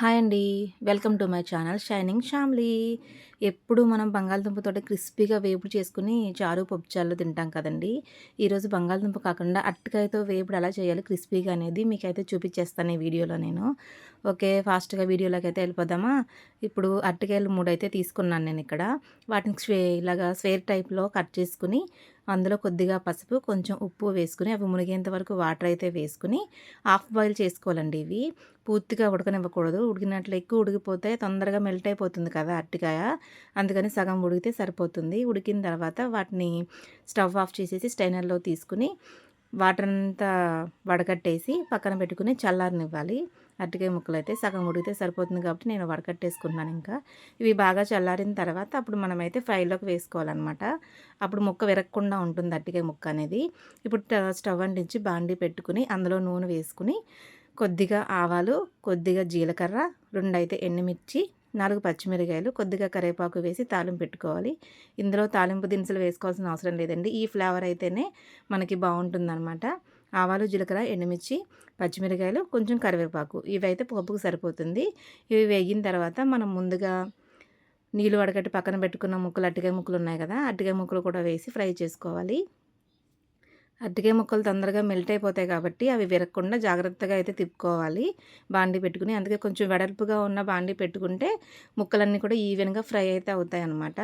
Hi అండి. Welcome to my channel shining family ఎప్పుడు మనం బంగాళదుంపతో క్రిస్పీగా వేపుడు చేసుకుని చారు పప్పుచారులు తింటాం కదండి. ఈరోజు బంగాళదుంప కాకుండా అరటికాయతో వేపుడు ఎలా చేయాలి క్రిస్పీగా అనేది మీకైతే చూపించేస్తాను ఈ వీడియోలో నేను. ఓకే ఫాస్ట్గా వీడియోలోకి అయితే వెళ్ళిపోదామా? ఇప్పుడు అరటికాయలు మూడు అయితే తీసుకున్నాను నేను ఇక్కడ. వాటిని స్వే ఇలాగా స్వేర్ టైప్లో కట్ చేసుకుని అందులో కొద్దిగా పసుపు కొంచెం ఉప్పు వేసుకుని అవి మునిగేంత వరకు వాటర్ అయితే వేసుకుని హాఫ్ బాయిల్ చేసుకోవాలండి ఇవి. పూర్తిగా ఉడకనివ్వకూడదు. ఉడికినట్లు ఎక్కువ ఉడికిపోతే తొందరగా మెల్ట్ అయిపోతుంది కదా అరటికాయ అందుకని సగం ఉడికితే సరిపోతుంది. ఉడికిన తర్వాత వాటిని స్టవ్ ఆఫ్ చేసేసి స్టైనర్లో తీసుకుని వాటర్ అంతా వడకట్టేసి పక్కన పెట్టుకుని చల్లారనివ్వాలి. అరటికాయ ముక్కలు అయితే సగం ఉడికితే సరిపోతుంది కాబట్టి నేను వడకట్టేసుకున్నాను ఇంకా. ఇవి బాగా చల్లారిన తర్వాత అప్పుడు మనమైతే ఫ్రైలోకి వేసుకోవాలన్నమాట. అప్పుడు ముక్క విరగకుండా ఉంటుంది అరటికాయ ముక్క అనేది. ఇప్పుడు స్టవ్ అంటించి బాండి పెట్టుకుని అందులో నూనె వేసుకుని కొద్దిగా ఆవాలు కొద్దిగా జీలకర్ర రెండు అయితే ఎండుమిర్చి నాలుగు పచ్చిమిరకాయలు కొద్దిగా కరివేపాకు వేసి తాలింపు పెట్టుకోవాలి. ఇందులో తాలింపు దినుసులు వేసుకోవాల్సిన అవసరం లేదండి. ఈ ఫ్లేవర్ అయితేనే మనకి బాగుంటుందన్నమాట. ఆవాలు జీలకర్ర ఎండుమిర్చి పచ్చిమిరకాయలు కొంచెం కరివేపాకు ఇవైతే పప్పుకు సరిపోతుంది. ఇవి వేగిన తర్వాత మనం ముందుగా నీళ్ళు వడగట్టి పక్కన పెట్టుకున్న ముక్కలు అట్టికాయ ముక్కలు ఉన్నాయి కదా అట్టికాయ ముక్కలు కూడా వేసి ఫ్రై చేసుకోవాలి. అరటికాయ ముక్కలు తొందరగా మెల్ట్ అయిపోతాయి కాబట్టి అవి విరగకుండా జాగ్రత్తగా అయితే తిప్పుకోవాలి. బాండి పెట్టుకుని అందుకే కొంచెం వెడల్పుగా ఉన్న బాండి పెట్టుకుంటే ముక్కలన్నీ కూడా ఈవెన్గా ఫ్రై అయితే అవుతాయి అన్నమాట.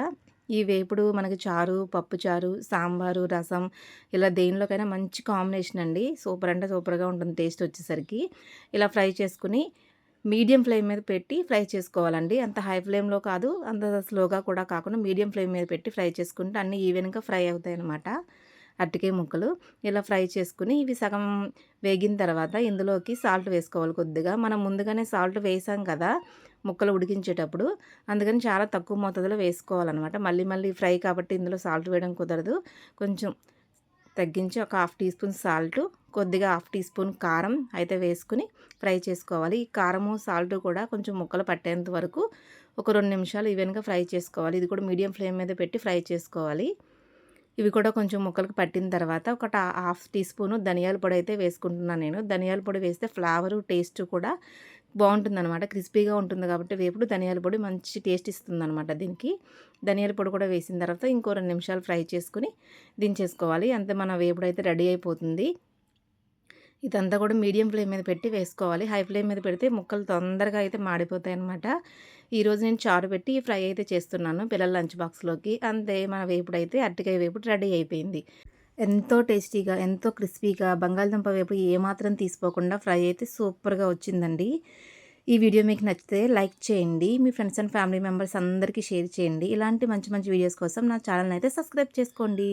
ఈ వేపుడు మనకి చారు పప్పు చారు సాంబారు రసం ఇలా దేనిలోకైనా మంచి కాంబినేషన్ అండి. సూపర్ అంటే సూపర్గా ఉంటుంది టేస్ట్ వచ్చేసరికి. ఇలా ఫ్రై చేసుకుని మీడియం ఫ్లేమ్ మీద పెట్టి ఫ్రై చేసుకోవాలండి. అంత హై ఫ్లేమ్లో కాదు అంత స్లోగా కూడా కాకుండా మీడియం ఫ్లేమ్ మీద పెట్టి ఫ్రై చేసుకుంటే అన్నీ ఈవెన్గా ఫ్రై అవుతాయి అన్నమాట. అరటికాయ ముక్కలు ఇలా ఫ్రై చేసుకుని ఇవి సగం వేగిన తర్వాత ఇందులోకి సాల్ట్ వేసుకోవాలి కొద్దిగా. మనం ముందుగానే సాల్ట్ వేసాం కదా ముక్కలు ఉడికించేటప్పుడు. అందుకని చాలా తక్కువ మోతాదులో వేసుకోవాలన్నమాట. మళ్ళీ మళ్ళీ ఫ్రై కాబట్టి ఇందులో సాల్ట్ వేయడం కుదరదు. కొంచెం తగ్గించి ఒక హాఫ్ టీ స్పూన్ సాల్ట్ కొద్దిగా హాఫ్ టీ స్పూన్ కారం అయితే వేసుకుని ఫ్రై చేసుకోవాలి. ఈ కారము సాల్ట్ కూడా కొంచెం ముక్కలు పట్టేంత వరకు ఒక రెండు నిమిషాలు ఈవెన్గా ఫ్రై చేసుకోవాలి. ఇది కూడా మీడియం ఫ్లేమ్ మీద పెట్టి ఫ్రై చేసుకోవాలి. ఇవి కూడా కొంచెం ముక్కలకు పట్టిన తర్వాత ఒక హాఫ్ టీ స్పూను ధనియాల పొడి అయితే వేసుకుంటున్నాను నేను. ధనియాల పొడి వేస్తే ఫ్లేవరు టేస్ట్ కూడా బాగుంటుంది అనమాట క్రిస్పీగా ఉంటుంది కాబట్టి వేపుడు ధనియాల పొడి మంచి టేస్ట్ ఇస్తుంది అనమాట దీనికి. ధనియాల పొడి కూడా వేసిన తర్వాత ఇంకో రెండు నిమిషాలు ఫ్రై చేసుకుని దించేసుకోవాలి. అంతే మన వేపుడు అయితే రెడీ అయిపోతుంది. ఇదంతా కూడా మీడియం ఫ్లేమ్ మీద పెట్టి వేసుకోవాలి. హై ఫ్లేమ్ మీద పెడితే ముక్కలు తొందరగా అయితే మాడిపోతాయి అనమాట ఈరోజు నేను చారు పెట్టి ఫ్రై అయితే చేస్తున్నాను పిల్లల లంచ్ బాక్స్లోకి. అంతే మన వేపుడు అయితే అరటికాయ వేపుడు రెడీ అయిపోయింది. ఎంతో టేస్టీగా ఎంతో క్రిస్పీగా బంగాళదుంప వేపు ఏమాత్రం తీసుకోకుండా ఫ్రై అయితే సూపర్గా వచ్చిందండి. ఈ వీడియో మీకు నచ్చితే లైక్ చేయండి. మీ ఫ్రెండ్స్ అండ్ ఫ్యామిలీ మెంబర్స్ అందరికీ షేర్ చేయండి. ఇలాంటి మంచి మంచి వీడియోస్ కోసం నా ఛానల్ అయితే సబ్స్క్రైబ్ చేసుకోండి.